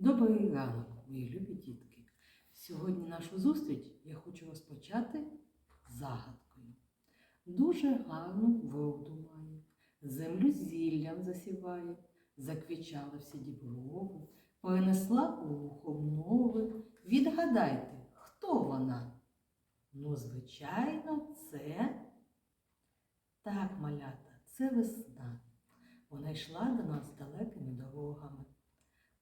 Добрий ранок, мої любі дітки. Сьогодні нашу зустріч я хочу розпочати загадкою. Дуже гарну вроду має, землю зіллям засіває, заквічала всі діброви, перенесла у обнови. Відгадайте, хто вона? Ну, звичайно, це так, малята, це весна. Вона йшла до нас далекими дорогами.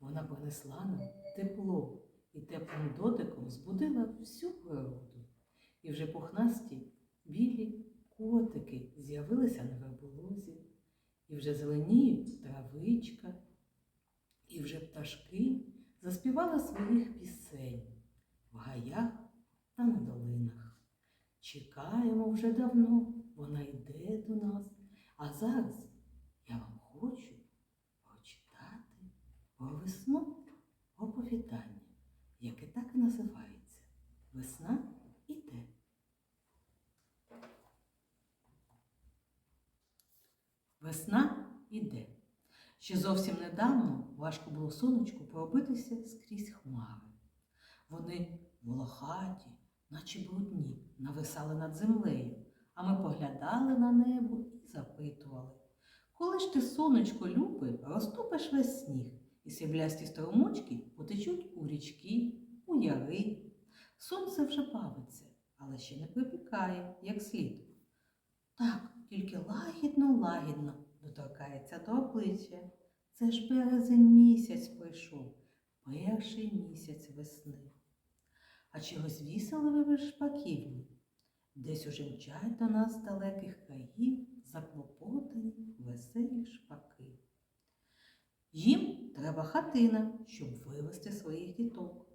Вона принесла нам тепло і теплим дотиком збудила всю природу. І вже пухнасті білі котики з'явилися на верболозі, і вже зеленіють травичка, і вже пташки заспівали своїх пісень в гаях та на долинах. Чекаємо вже давно, вона йде до нас, а зараз я вам хочу прочитати про весну оповідання, яке так і називається Весна іде. Весна іде. Ще зовсім недавно важко було сонечку пробитися скрізь хмари. Вони волохаті, наче брудні, нависали над землею, а ми поглядали на небо і запитували. Коли ж ти, сонечко, любе, розтопиш весь сніг, і сріблясті струмочки потечуть у річки, у яри. Сонце вже бавиться, але ще не припікає, як слід. Так, тільки лагідно, лагідно доторкається до обличчя. Це ж березень місяць прийшов, перший місяць весни. А чи розвісили ви шпаківні? Десь уже мчать до нас з далеких країв заклопотані веселі шпаки. Їм треба хатина, щоб вивезти своїх діток.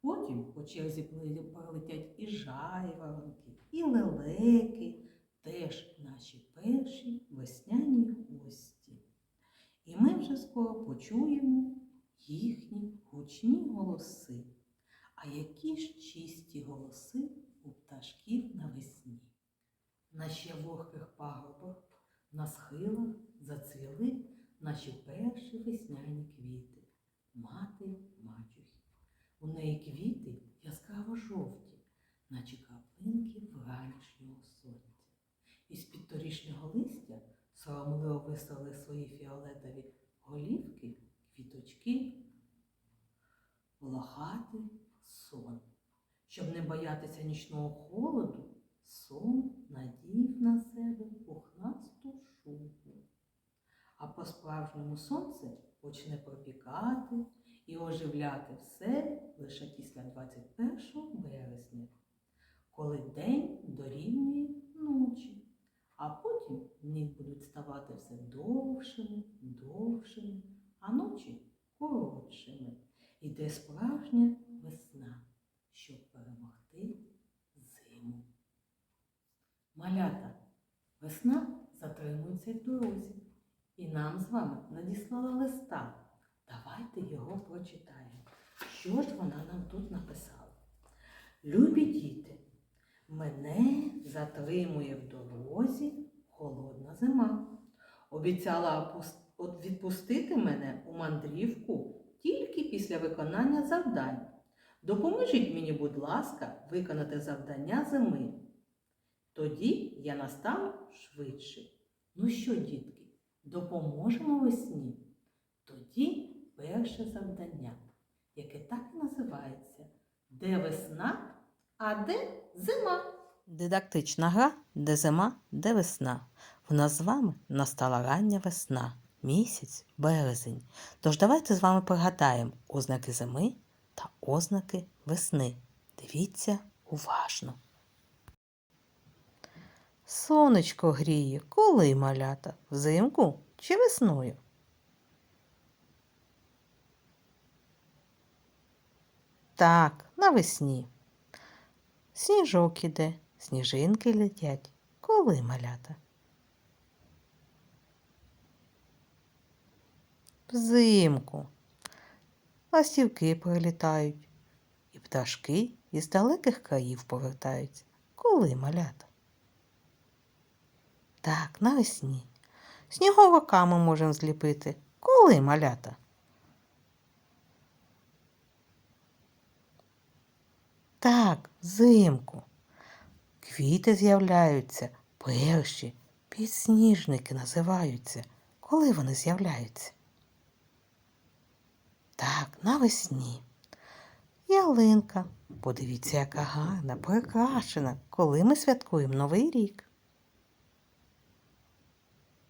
Потім по черзі прилетять і жайворонки, і лелеки, теж наші перші весняні гості. І ми вже скоро почуємо їхні гучні голоси. А які ж чисті голоси у пташків навесні. На ще вогких пагорбах, на схилах зацвіли наші перші весняні квіти, мати мачухи. У неї квіти яскраво жовті, наче краплинки вранішнього сонця. Із під торішнього листя соромливо висели свої фіолетові голівки, квіточки, волохатий сон. Щоб не боятися нічного холоду, сон надів на себе пухнасту шубу. А по-справжньому сонце почне пропікати і оживляти все лише після 21 березня, коли день дорівнює ночі, а потім дні будуть ставати все довшими, довшими, а ночі коротшими. Іде справжня весна, щоб перемогти зиму. Малята, весна затримується в дорозі, і нам з вами надіслала листа. Давайте його прочитаємо. Що ж вона нам тут написала? Любі діти, мене затримує в дорозі холодна зима. Обіцяла відпустити мене у мандрівку тільки після виконання завдань. Допоможіть мені, будь ласка, виконати завдання зими. Тоді я настану швидше. Ну що, дітки, допоможемо весні? Тоді перше завдання, яке так і називається Де весна, а де зима? Дидактична гра, де зима, де весна. В нас з вами настала рання весна, місяць, березень. Тож давайте з вами пригадаємо ознаки зими та ознаки весни. Дивіться уважно. Сонечко гріє, коли малята? Взимку чи весною? Так, навесні. Сніжок іде, сніжинки летять. Коли малята? Взимку. Ластівки прилітають, і пташки із далеких країв повертаються. Коли малята? Так, навесні. Сніговика ми можемо зліпити. Коли малята? Так, зимку. Квіти з'являються, перші, підсніжники називаються. Коли вони з'являються? Так, навесні. Ялинка. Подивіться, яка гарна, прикрашена, коли ми святкуємо Новий рік.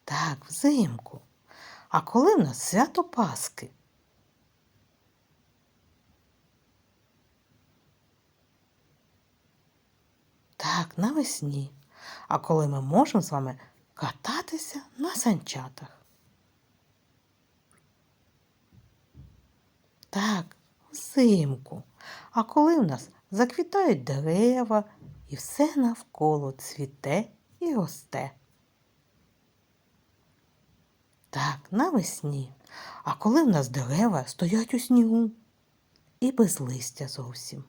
Так, взимку. А коли в нас свято Пасхи? Так, навесні. А коли ми можемо з вами кататися на санчатах? Так, взимку. А коли в нас заквітають дерева і все навколо цвіте і росте? Так, навесні. А коли в нас дерева стоять у снігу і без листя зовсім?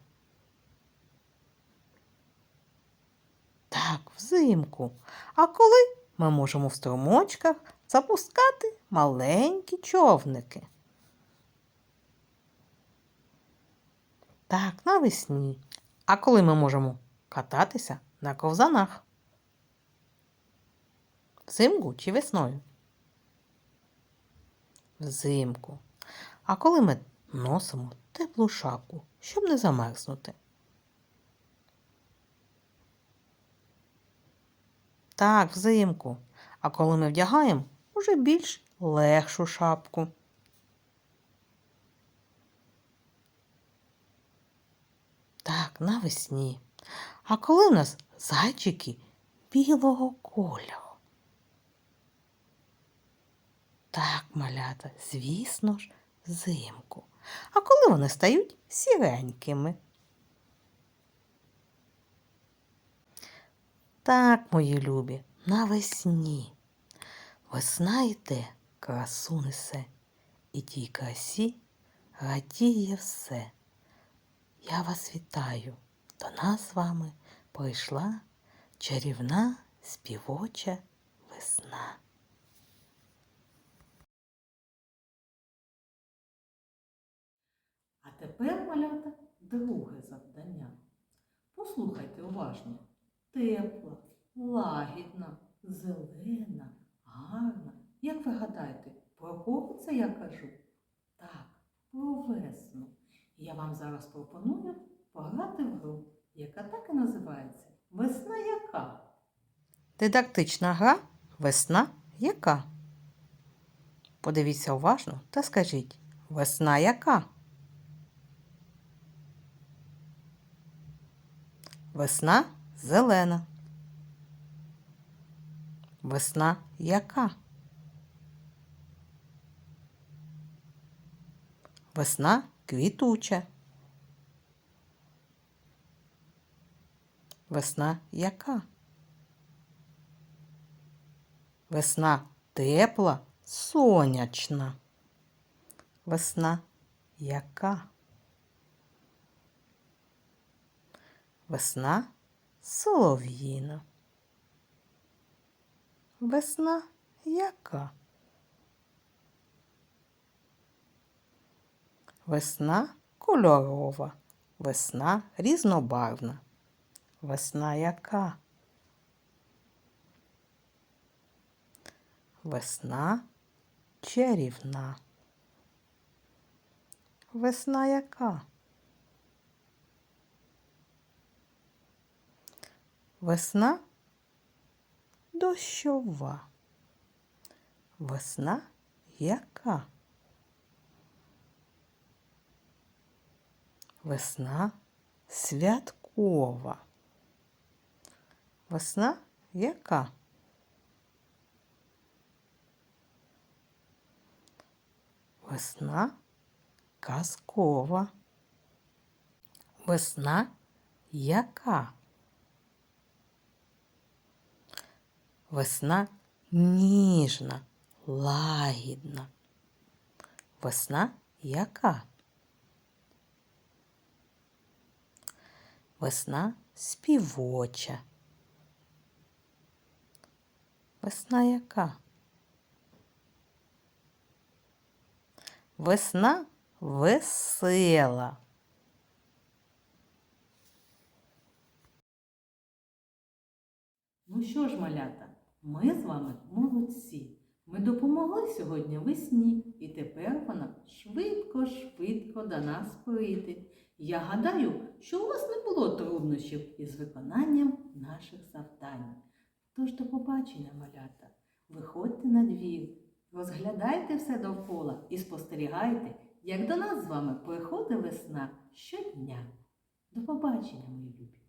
Так, взимку. А коли ми можемо в струмочках запускати маленькі човники? Так, навесні. А коли ми можемо кататися на ковзанах? Взимку чи весною? Взимку. А коли ми носимо теплу шапку, щоб не замерзнути? Так, взимку. А коли ми вдягаємо уже більш легшу шапку. Так, навесні. А коли в нас зайчики білого кольору? Так, малята, звісно ж, взимку. А коли вони стають сіренькими? Так, мої любі, навесні. Весна йде, красу несе, і тій красі радіє все. Я вас вітаю. До нас з вами прийшла чарівна співоча весна. Тепер, малята, друге завдання. Послухайте уважно. Тепла, лагідна, зелена, гарна. Як ви гадаєте, про кого це я кажу? Так, про весну. Я вам зараз пропоную пограти в гру, яка так і називається Весна яка? Дидактична гра Весна яка? Подивіться уважно та скажіть Весна яка? Весна зелена. Весна яка? Весна квітуча. Весна яка? Весна тепла, сонячна. Весна яка? Весна солов'їна. Весна яка? Весна кольорова. Весна різнобарвна. Весна яка? Весна чарівна. Весна яка? Весна дощова. Весна яка? Весна святкова. Весна яка? Весна казкова. Весна яка? Весна ніжна, лагідна. Весна яка? Весна співоча. Весна яка? Весна весела. Ну що ж, малята? Ми з вами молодці. Ми допомогли сьогодні весні, і тепер вона швидко-швидко до нас прийде. Я гадаю, що у вас не було труднощів із виконанням наших завдань. Тож до побачення, малята. Виходьте на двір, розглядайте все довкола і спостерігайте, як до нас з вами приходить весна щодня. До побачення, мої любі!